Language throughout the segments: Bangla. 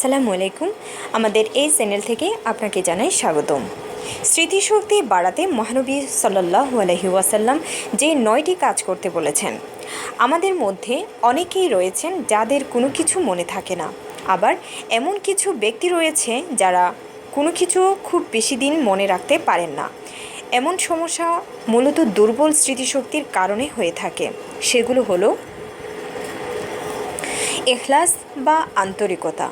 আসসালামু আলাইকুম। আমাদের এই চ্যানেল থেকে আপনাকে জানাই স্বাগতম। স্মৃতিশক্তি বাড়াতে মহানবী সাল্লাহু আলহি ওয়াসাল্লাম যে নয়টি কাজ করতে বলেছেন, আমাদের মধ্যে অনেকেই রয়েছেন যাদের কোনো কিছু মনে থাকে না। আবার এমন কিছু ব্যক্তি রয়েছে যারা কোনো কিছু খুব বেশি দিন মনে রাখতে পারেন না। এমন সমস্যা মূলত দুর্বল স্মৃতিশক্তির কারণে হয়ে থাকে। সেগুলো হলো, এখলাস বা আন্তরিকতা।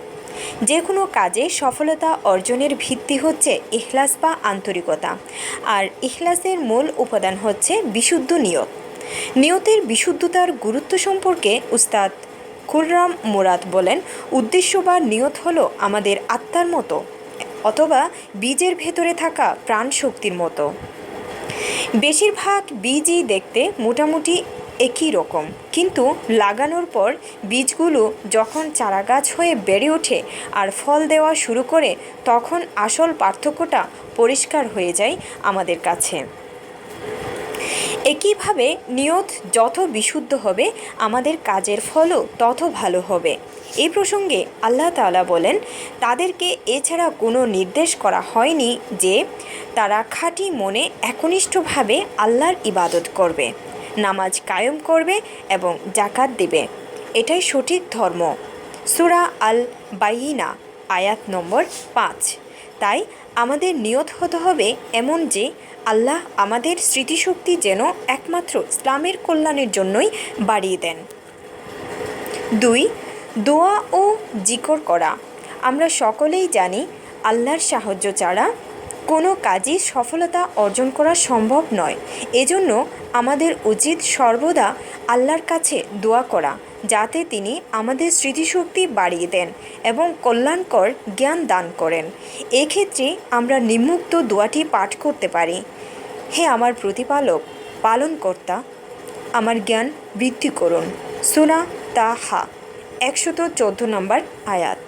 যে কোনো কাজে সফলতা অর্জনের ভিত্তি হচ্ছে ইখলাস বা আন্তরিকতা। আর ইখলাসের মূল উপাদান হচ্ছে বিশুদ্ধ নিয়ত। নিয়তের বিশুদ্ধতার গুরুত্ব সম্পর্কে উস্তাদ খুররাম মুরাদ বলেন, উদ্দেশ্য বা নিয়ত হলো আমাদের আত্মার মতো, অথবা বীজের ভেতরে থাকা প্রাণ শক্তির মতো। বেশিরভাগ বীজই দেখতে মোটামুটি একই রকম। কিন্তু লাগানোর পর বীজগুলো যখন চারাগাছ হয়ে বেড়ে ওঠে আর ফল দেওয়া শুরু করে, তখন আসল পার্থক্যটা পরিষ্কার হয়ে যায় আমাদের কাছে। একইভাবে নিয়ত যত বিশুদ্ধ হবে, আমাদের কাজের ফলও তত ভালো হবে। এই প্রসঙ্গে আল্লাহ তাআলা বলেন, তাদেরকে এছাড়া কোনো নির্দেশ করা হয়নি যে তারা খাঁটি মনে একনিষ্ঠভাবে আল্লাহর ইবাদত করবে। নামাজ কায়েম করবে এবং জাকাত দেবে। এটাই সঠিক ধর্ম। সুরা আল বাইনা আয়াত নম্বর পাঁচ। তাই আমাদের নিয়ত হতে হবে এমন যে, আল্লাহ আমাদের স্মৃতিশক্তি যেন একমাত্র ইসলামের কল্যাণের জন্যই বাড়িয়ে দেন। দুই, দোয়া ও জিকর করা। আমরা সকলেই জানি, আল্লাহর সাহায্য ছাড়া কোনো কাজই সফলতা অর্জন করা সম্ভব নয়। এজন্য আমাদের উচিত সর্বদা আল্লাহর কাছে দোয়া করা, যাতে তিনি আমাদের স্মৃতিশক্তি বাড়িয়ে দেন এবং কল্যাণকর জ্ঞান দান করেন। এক্ষেত্রে আমরা নিম্মুক্ত দোয়াটি পাঠ করতে পারি। হে আমার প্রতিপালক, পালনকর্তা, আমার জ্ঞান বৃদ্ধি করুন। সুনা তাহা, একশত চোদ্দ নম্বর আয়াত।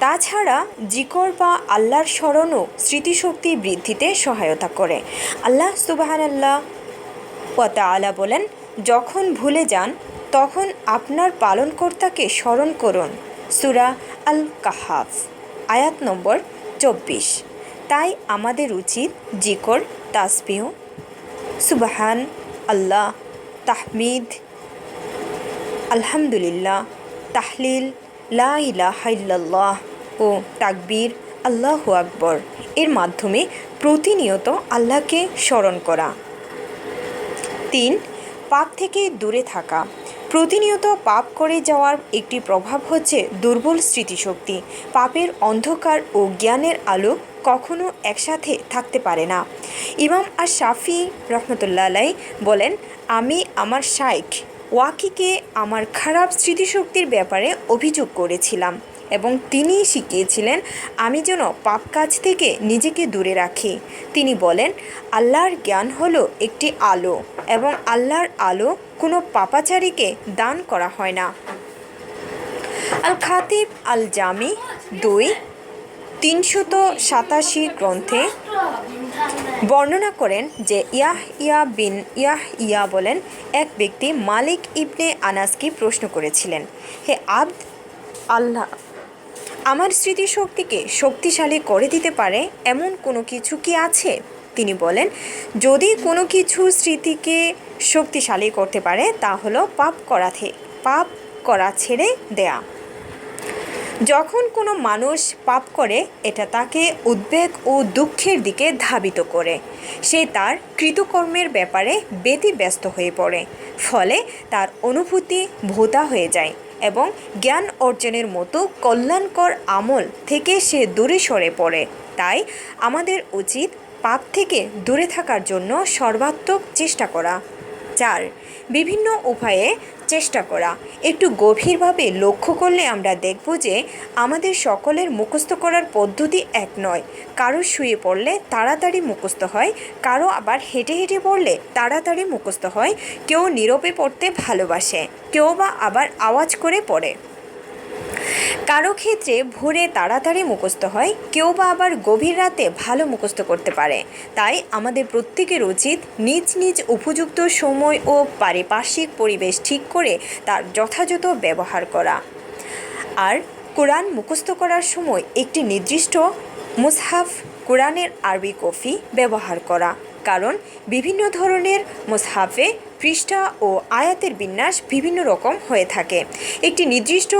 তাছাড়া জিকর বা আল্লাহর স্মরণও স্মৃতিশক্তি বৃদ্ধিতে সহায়তা করে। আল্লাহ সুবাহান আল্লাহ আলা বলেন, যখন ভুলে যান, তখন আপনার পালনকর্তাকে স্মরণ করুন। সুরা আল কাহাফ আয়াত নম্বর চব্বিশ। তাই আমাদের উচিত জিকর, তাসবিহ সুবাহান আল্লাহ তাহমিদ, আলহামদুলিল্লাহ, তাহলিল, লা ইলাহা ইল্লাল্লাহ ও তাকবীর, আল্লাহ আকবর। এর মাধ্যমে প্রতিনিয়ত আল্লাহকে স্মরণ করা। তিন, পাপ থেকে দূরে থাকা। প্রতিনিয়ত পাপ করে যাওয়ার একটি প্রভাব হচ্ছে দুর্বল স্মৃতিশক্তি। পাপের অন্ধকার ও জ্ঞানের আলো কখনো একসাথে থাকতে পারে না। ইমাম আর শাফি রহমতুল্লাহ আলাই বলেন, আমি আমার শাইখ ওয়াকিকে আমার খারাপ স্মৃতিশক্তির ব্যাপারে অভিযোগ করেছিলাম। এবং তিনি শিখিয়েছিলেন, আমি যেন পাপ কাজ থেকে নিজেকে দূরে রাখি। তিনি বলেন, আল্লাহর জ্ঞান হলো একটি আলো এবং আল্লাহর আলো কোনো পাপাচারীকে দান করা হয় না। আল খাতিব আল জামি দুই, তিনশত সাতাশি গ্রন্থে বর্ণনা করেন যে ইয়াহ ইয়া বিন ইয়াহ ইয়া বলেন, এক ব্যক্তি মালিক ইবনে আনাসকে প্রশ্ন করেছিলেন, হে আব্দ, আল্লাহ আমার স্মৃতিশক্তিকে শক্তিশালী করে দিতে পারে এমন কোনো কিছু কি আছে? তিনি বলেন, যদি কোনো কিছু স্মৃতিকে শক্তিশালী করতে পারে, তা হলো পাপ করা পাপ করা ছেড়ে দেয়া। যখন কোনো মানুষ পাপ করে, এটা তাকে উদ্বেগ ও দুঃখের দিকে ধাবিত করে। সে তার কৃতকর্মের ব্যাপারে ব্যতিব্যস্ত হয়ে পড়ে, ফলে তার অনুভূতি ভোতা হয়ে যায়। এবং জ্ঞান অর্জনের মতো কল্যাণকর আমল থেকে সে দূরে সরে পড়ে। তাই আমাদের উচিত পাপ থেকে দূরে থাকার জন্য সর্বাত্মক চেষ্টা করা। চার। বিভিন্ন উপায়ে চেষ্টা করা। একটু গভীরভাবে লক্ষ্য করলে আমরা দেখব যে আমাদের সকলের মুখস্থ করার পদ্ধতি এক নয়। কারও শুয়ে পড়লে তাড়াতাড়ি মুখস্থ হয়, কারও আবার হেঁটে হেঁটে পড়লে তাড়াতাড়ি মুখস্থ হয়, কেউ নীরবে পড়তে ভালোবাসে, কেউ বা আবার আওয়াজ করে পড়ে। কারও ক্ষেত্রে ভোরে তাড়াতাড়ি মুখস্থ হয়, কেউ বা আবার গভীর রাতে ভালো মুখস্থ করতে পারে। তাই আমাদের প্রত্যেকের উচিত নিজ নিজ উপযুক্ত সময় ও পারিপার্শ্বিক পরিবেশ ঠিক করে তার যথাযথ ব্যবহার করা। আর কোরআন মুখস্থ করার সময় একটি নির্দিষ্ট মুসহাফ কোরআনের আরবি কফি ব্যবহার করা। কারণ বিভিন্ন ধরনের মুসহাফে পৃষ্ঠা ও আয়াতের বিন্যাস বিভিন্ন রকম হয়ে থাকে। একটি নির্দিষ্ট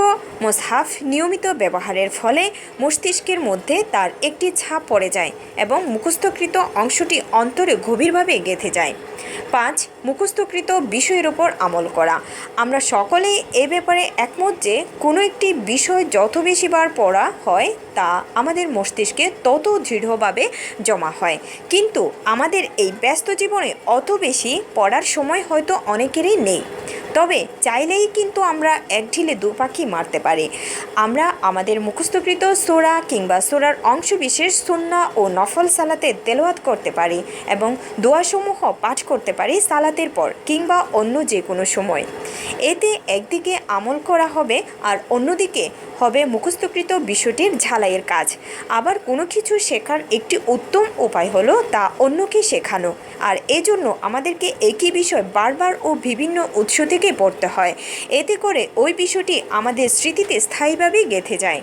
মোসহাফ নিয়মিত ব্যবহারের ফলে মস্তিষ্কের মধ্যে তার একটি ছাপ পড়ে যায় এবং মুখস্থকৃত অংশটি অন্তরে গভীরভাবে গেঁথে যায়। পাঁচ মুখস্থকৃত বিষয়ের ওপর আমল করা। আমরা সকলেই এ ব্যাপারে একমত যে, কোনো একটি বিষয় যত বেশিবার পড়া হয়, তা আমাদের মস্তিষ্কে তত দৃঢ়ভাবে জমা হয়। কিন্তু আমাদের এই ব্যস্ত জীবনে অত বেশি পড়ার সময় হয়তো অনেকেরই নেই। তবে চাইলেই কিন্তু আমরা এক ঢিলে দু পাখি মারতে পারি। আমরা আমাদের মুখস্থকৃত সোরা কিংবা সোরার অংশবিশেষ সুন্না ও নফল সালাতে তেলাওয়াত করতে পারি এবং দোয়াসমূহ পাঠ করতে পারি সালাতের পর কিংবা অন্য যে কোনো সময়। এতে একদিকে আমল করা হবে আর অন্যদিকে হবে মুখস্থকৃত বিষয়টির ঝালাইয়ের কাজ। আবার কোনো কিছু শেখার একটি উত্তম উপায় হলো তা অন্যকে শেখানো। আর এজন্য আমাদেরকে একই বিষয় বারবার ও বিভিন্ন উৎস থেকে পড়তে হয়। এতে করে ওই বিষয়টি আমাদের স্মৃতিতে স্থায়ীভাবে গেঁথে যায়।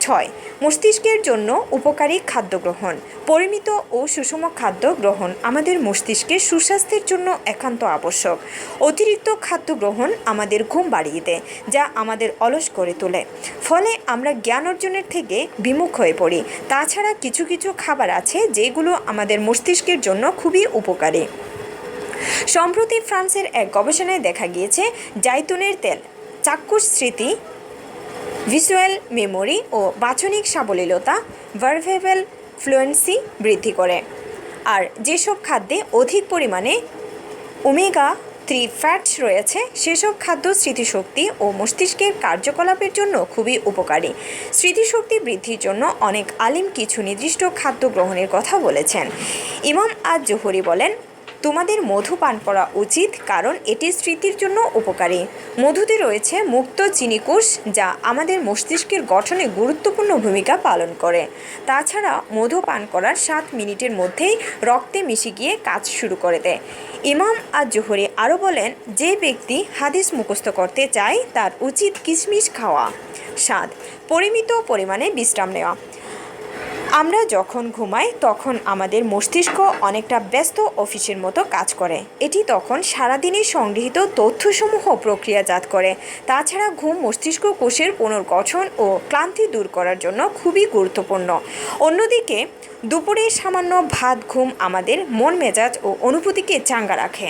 ছয়, মস্তিষ্কের জন্য উপকারী খাদ্য গ্রহণ। পরিমিত ও সুষম খাদ্য গ্রহণ আমাদের মস্তিষ্কের সুস্বাস্থ্যের জন্য একান্ত আবশ্যক। অতিরিক্ত খাদ্য গ্রহণ আমাদের ঘুম বাড়িয়ে দেয়, যা আমাদের অলস করে তোলে। ফলে আমরা জ্ঞান অর্জনের থেকে বিমুখ হয়ে পড়ি। তাছাড়া কিছু কিছু খাবার আছে যেগুলো আমাদের মস্তিষ্কের জন্য খুবই উপকারী। সম্প্রতি ফ্রান্সের এক গবেষণায় দেখা গিয়েছে, জাইতুনের তেল, চাক্ষুষ স্মৃতি ভিজুয়াল মেমোরি ও বাচনিক সাবলীলতা ভার্ভেবেল ফ্লুয়েন্সি বৃদ্ধি করে। আর যেসব খাদ্যে অধিক পরিমাণে ওমেগা থ্রি ফ্যাটস রয়েছে, সেসব খাদ্য স্মৃতিশক্তি ও মস্তিষ্কের কার্যকলাপের জন্য খুবই উপকারী। স্মৃতিশক্তি বৃদ্ধির জন্য অনেক আলিম কিছু নির্দিষ্ট খাদ্য গ্রহণের কথা বলেছেন। ইমাম আজ জোহরি বলেন তোমাদের মধু পান করা উচিত কারণ এটি স্মৃতির জন্য উপকারী। মধুতে রয়েছে মুক্ত চিনিকোষ যা আমাদের মস্তিষ্কের গঠনে গুরুত্বপূর্ণ ভূমিকা পালন করে। তাছাড়া মধু পান করার সাত মিনিটের মধ্যেই রক্তে মিশে গিয়ে কাজ শুরু করে দেয়। ইমাম আজ জোহরি আরও বলেন, যে ব্যক্তি হাদিস মুখস্থ করতে চায় তার উচিত কিশমিশ খাওয়া। স্বাদ পরিমিত পরিমাণে বিশ্রাম নেওয়া। আমরা যখন ঘুমাই, তখন আমাদের মস্তিষ্ক অনেকটা ব্যস্ত অফিসের মতো কাজ করে। এটি তখন সারাদিনের সংগৃহীত তথ্যসমূহ প্রক্রিয়াজাত করে। তাছাড়া ঘুম মস্তিষ্ক কোষের পুনর্গঠন ও ক্লান্তি দূর করার জন্য খুবই গুরুত্বপূর্ণ। অন্যদিকে, দুপুরে সামান্য ভাত, ঘুম আমাদের মন মেজাজ ও অনুভূতিকে চাঙ্গা রাখে।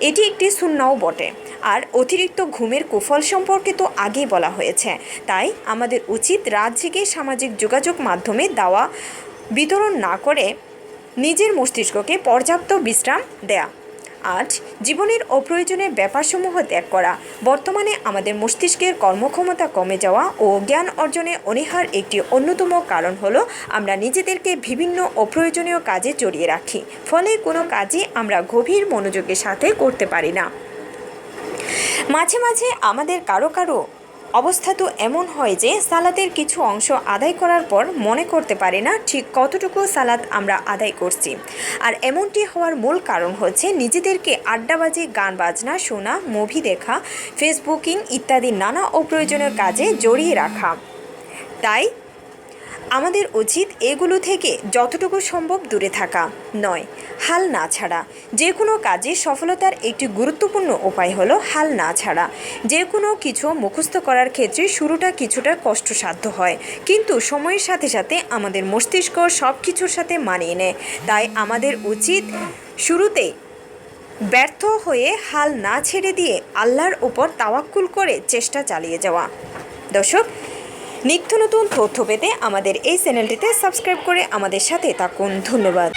এটি একটি শূন্যও বটে। আর অতিরিক্ত ঘুমের কুফল সম্পর্কে তো আগেই বলা হয়েছে। তাই আমাদের উচিত রাত জেগে সামাজিক যোগাযোগ মাধ্যমে দেওয়া বিতরণ না করে নিজের মস্তিষ্ককে পর্যাপ্ত বিশ্রাম দেয়া। আজ জীবনের অপ্রয়োজনীয় ব্যাপারসমূহ ত্যাগ করা, বর্তমানে আমাদের মস্তিষ্কের কর্মক্ষমতা কমে যাওয়া ও জ্ঞান অর্জনে অনীহার একটি অন্যতম কারণ হলো আমরা নিজেদেরকে বিভিন্ন অপ্রয়োজনীয় কাজে জড়িয়ে রাখি, ফলে কোনো কাজই আমরা গভীর মনোযোগের সাথে করতে পারি না। মাঝে মাঝে আমাদের কারও কারও অবস্থা তো এমন হয় যে সালাতের কিছু অংশ আদায় করার পর মনে করতে পারি না ঠিক কতটুকু সালাত আমরা আদায় করছি। আর এমনটি হওয়ার মূল কারণ হচ্ছে নিজেদেরকে আড্ডাবাজি গান বাজনা শোনা, মুভি দেখা, ফেসবুকিং ইত্যাদি নানা অপ্রয়োজনীয় কাজে জড়িয়ে রাখা। তাই আমাদের উচিত এগুলো থেকে যতটুকু সম্ভব দূরে থাকা। নয় হাল না ছাড়া। যে কোনো কাজে সফলতার একটি গুরুত্বপূর্ণ উপায় হলো হাল না ছাড়া। যে কোনো কিছু মুখস্থ করার ক্ষেত্রে শুরুটা কিছুটা কষ্টসাধ্য হয়। কিন্তু সময়ের সাথে সাথে আমাদের মস্তিষ্ক সব কিছুর সাথে মানিয়ে নেয়। তাই আমাদের উচিত শুরুতে ব্যর্থ হয়ে হাল না ছেড়ে দিয়ে আল্লাহর ওপর তাওয়াক্কুল করে চেষ্টা চালিয়ে যাওয়া। দর্শক, নিত্য নতুন তথ্য পেতে আমাদের এই চ্যানেলটিতে সাবস্ক্রাইব করে আমাদের সাথে থাকুন। ধন্যবাদ।